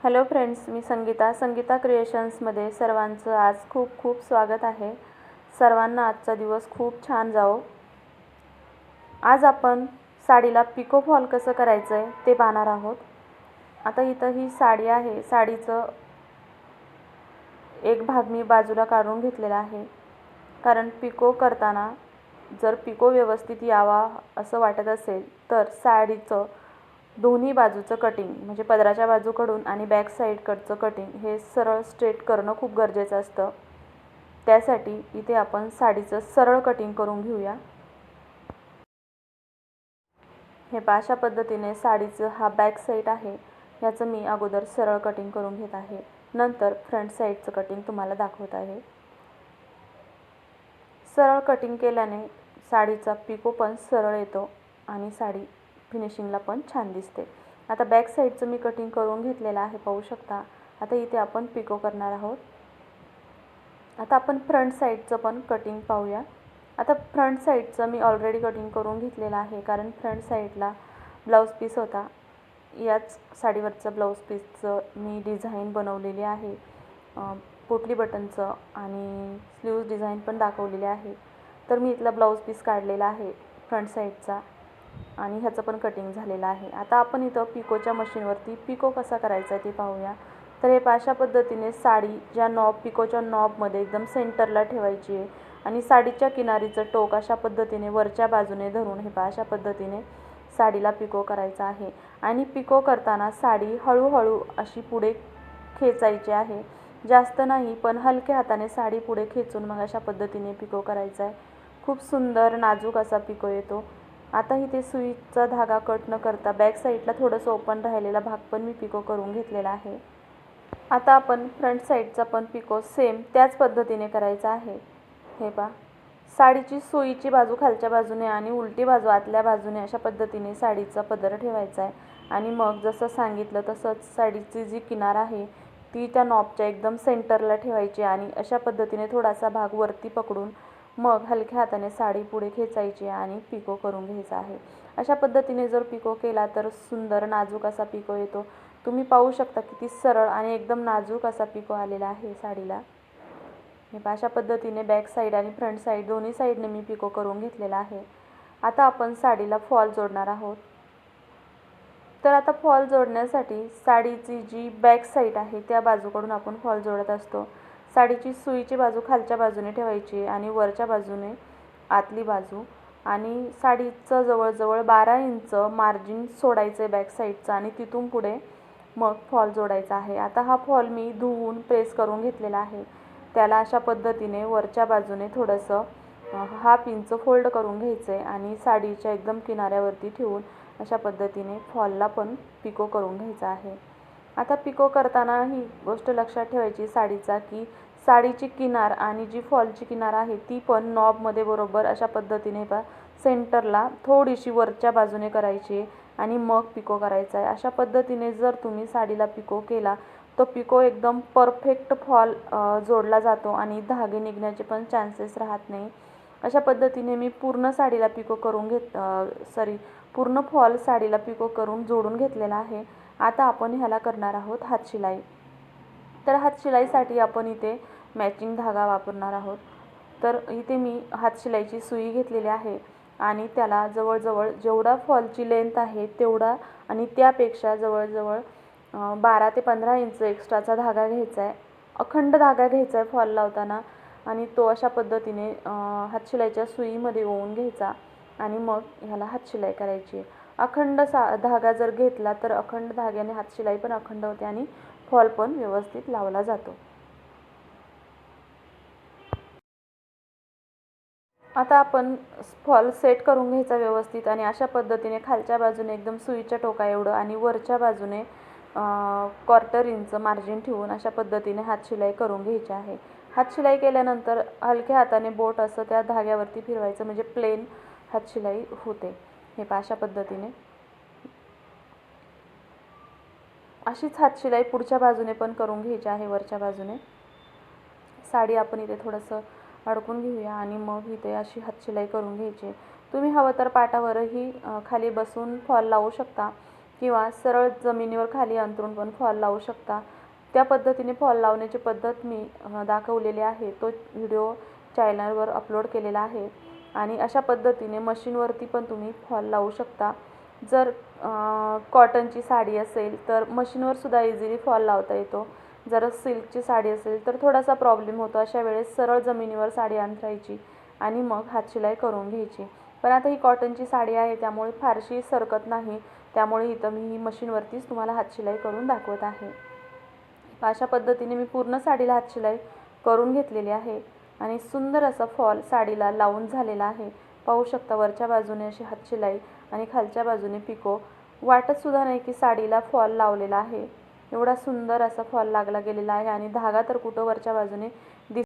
Hello friends मी संगीता. संगीता क्रिएशन्समध्ये सर्वांचं आज खूप खूप स्वागत आहे. सर्वांना आजचा दिवस खूप छान जावो. आज आपण साडीला पिको फॉल कसं करायचं आहे ते पाहणार आहोत. आता इथं ही साडी आहे. साडीचं एक भाग मी बाजूला काढून घेतलेला आहे. कारण पिको करताना जर पिको व्यवस्थित यावा असं वाटत असेल तर साडीचं दोन्ही बाजूचं कटिंग म्हणजे पदराच्या बाजूकडून आणि बॅक साईडकडचं कटिंग हे सरळ स्ट्रेट करणं खूप गरजेचं असतं. त्यासाठी इथे आपण साडीचं सरळ कटिंग करून घेऊया. हे पहा अशा पद्धतीने साडीचं हा बॅक साईड आहे. याचं मी अगोदर सरळ कटिंग करून घेत आहे. नंतर फ्रंट साईडचं कटिंग तुम्हाला दाखवत आहे. सरळ कटिंग केल्याने साडीचा पिको पण सरळ येतो आणि साडी फिनिशिंगला पण छान दिसते. आता बॅक साईडचं मी कटिंग करून घेतलेलं आहे पाहू शकता. आता इथे आपण पिको करणार आहोत. आता आपण फ्रंट साईडचं पण कटिंग पाहूया. आता फ्रंट साईडचं मी ऑलरेडी कटिंग करून घेतलेलं आहे कारण फ्रंट साईडला ब्लाऊज पीस होता. याच साडीवरचं ब्लाऊज पीसचं मी डिझाईन बनवलेली आहे. पोटली बटनचं आणि स्लीव्ज डिझाईन पण दाखवलेली आहे. तर मी इथला ब्लाऊज पीस काढलेला आहे फ्रंट साईडचा आणि ह्याचं पण कटिंग झालेलं आहे. आता आपण इथं पिकोच्या मशीनवरती पिको कसा करायचा आहे ते पाहूया. तर हे अशा पद्धतीने साडी ज्या नॉब पिकोच्या नॉबमध्ये एकदम सेंटरला ठेवायची आहे आणि साडीच्या किनारीचं टोक अशा पद्धतीने वरच्या बाजूने धरून हे पा अशा पद्धतीने साडीला पिको करायचा आहे. आणि पिको करताना साडी हळूहळू अशी पुढे खेचायची आहे. जास्त नाही पण हलक्या हाताने साडी पुढे खेचून मग अशा पद्धतीने पिको करायचा आहे. खूप सुंदर नाजूक असा पिको येतो. आता इथे सुईचा धागा कट न करता बॅक साईडला थोडंसं ओपन राहिलेला भाग पण मी पिको करून घेतलेला आहे. आता आपण फ्रंट साईडचा पण पिको सेम त्याच पद्धतीने करायचा आहे. हे पा साडीची सुईची बाजू खालच्या बाजूने आणि उलटी बाजू आतल्या बाजूने अशा पद्धतीने साडीचा पदर ठेवायचा आहे. आणि मग जसं सांगितलं तसंच साडीची जी किनार आहे ती त्या नॉबच्या एकदम सेंटरला ठेवायची आणि अशा पद्धतीने थोडासा भाग वरती पकडून मग हलक्या हाताने साडी पुढे खेचायची आणि पिको करून घ्यायचा आहे. अशा पद्धतीने जर पिको केला तर सुंदर नाजूक असा पिको येतो. तुम्ही पाहू शकता किती सरळ आणि एकदम नाजूक असा पिको आलेला आहे साडीला. हे अशा पद्धतीने बॅक साईड आणि फ्रंट साईड दोन्ही साईडने मी पिको करून घेतलेला आहे. आता आपण साडीला फॉल जोडणार आहोत. तर आता फॉल जोडण्यासाठी साडीची जी बॅक साईड आहे त्या बाजूकडून आपण फॉल जोडत असतो. साडीची सुईची बाजू खालच्या बाजूने ठेवायची आणि वरच्या बाजूने आतली बाजू. आणि साडीचं जवळजवळ बारा इंच मार्जिन सोडायचं आहे बॅक साईडचं आणि तिथून पुढे मग फॉल जोडायचा आहे. आता हा फॉल मी धुवून प्रेस करून घेतलेला आहे. त्याला अशा पद्धतीने वरच्या बाजूने थोडंसं हाफ इंच फोल्ड करून घ्यायचं आहे आणि साडीच्या एकदम किनाऱ्यावरती ठेवून अशा पद्धतीने फॉलला पण पिको करून घ्यायचा आहे. आता पिको करताना ही गोष्ट लक्षात ठेवायची साडीचा की साडीची किनार आणि जी फॉलची किनार आहे ती पण नॉबमध्ये बरोबर अशा पद्धतीने पा सेंटरला थोडीशी वरच्या बाजूने करायची आणि मग पिको करायचा आहे. अशा पद्धतीने जर तुम्ही साडीला पिको केला तो पिको एकदम परफेक्ट फॉल जोडला जातो आणि धागे निघण्याचे पण चान्सेस राहत नाही. अशा पद्धतीने मी पूर्ण साडीला पिको करून घेत सॉरी पूर्ण फॉल साडीला पिको करून जोडून घेतलेला आहे. आता आपण ह्याला करणार आहोत हातशिलाई तर हातशिलाईसाठी आपण इथे मॅचिंग धागा वापरणार आहोत. तर इथे मी हातशिलाईची सुई घेतलेली आहे आणि त्याला जवळजवळ जेवढा फॉलची लेंथ आहे तेवढा आणि त्यापेक्षा जवळजवळ बारा ते पंधरा इंच एक्स्ट्राचा धागा घ्यायचा आहे अखंड धागा घ्यायचा आहे फॉल लावताना आणि तो अशा पद्धतीने हातशिलाईच्या सुईमध्ये ओवून घ्यायचा आणि मग ह्याला हातशिलाई करायची अखंड सा धागा जर घेतला तर अखंड धाग्याने हातशिलाई पण अखंड होते आणि फॉल पण व्यवस्थित लावला जातो. आता आपण फॉल सेट करून घ्यायचा व्यवस्थित आणि अशा पद्धतीने खालच्या बाजूने एकदम सुईच्या टोका एवढं आणि वरच्या बाजूने क्वार्टर इंच मार्जिन ठेवून अशा पद्धतीने हातशिलाई करून घ्यायची आहे. हातशिलाई केल्यानंतर हलक्या हाताने बोट असं त्या धाग्यावरती फिरवायचं म्हणजे प्लेन हातशिलाई होते. हे पाशा पद्धतीने. अशीच हातशिलाई पुढच्या बाजूने पण करून घ्यायची आहे वरच्या बाजूने. साडी आपण इथे थोडंसं अडकून घेऊया आणि मग इथे अशी हातशिलाई करून घ्यायची. तुम्ही हवं तर पाटावरही खाली बसून फॉल लावू शकता किंवा सरळ जमिनीवर खाली अंथरून पण फॉल लावू शकता. त्या पद्धतीने फॉल लावण्याची पद्धत मी दाखवलेली आहे. तो व्हिडिओ चॅनलवर अपलोड केलेला आहे. आणि अशा पद्धतीने मशीनवरती पण तुम्ही फॉल लावू शकता. जर कॉटनची साडी असेल तर मशीनवर सुद्धा इझिली फॉल लावता येतो. जर सिल्कची साडी असेल तर थोडासा प्रॉब्लेम होतो. अशा वेळेस सरळ जमिनीवर साडी अंथरायची आणि मग हातशिलाई करून घ्यायची. पण आता ही कॉटनची साडी आहे त्यामुळे फारशी सरकत नाही. त्यामुळे इथं मी ही मशीनवरतीच तुम्हाला हातशिलाई करून दाखवत आहे. अशा पद्धतीने मी पूर्ण साडीला हातशिलाई करून घेतलेली आहे. आणि सुंदर असा फॉल साडीला लावून झालेला आहे. पाहू शकता वरच्या बाजूने अशी हातशिलाई आणि खालच्या बाजूने पिको. वाटतसुद्धा नाही की साडीला फॉल लावलेला आहे. एवढा सुंदर असा फॉल लागला गेलेला आहे आणि धागा तर कुठं वरच्या बाजूने दिस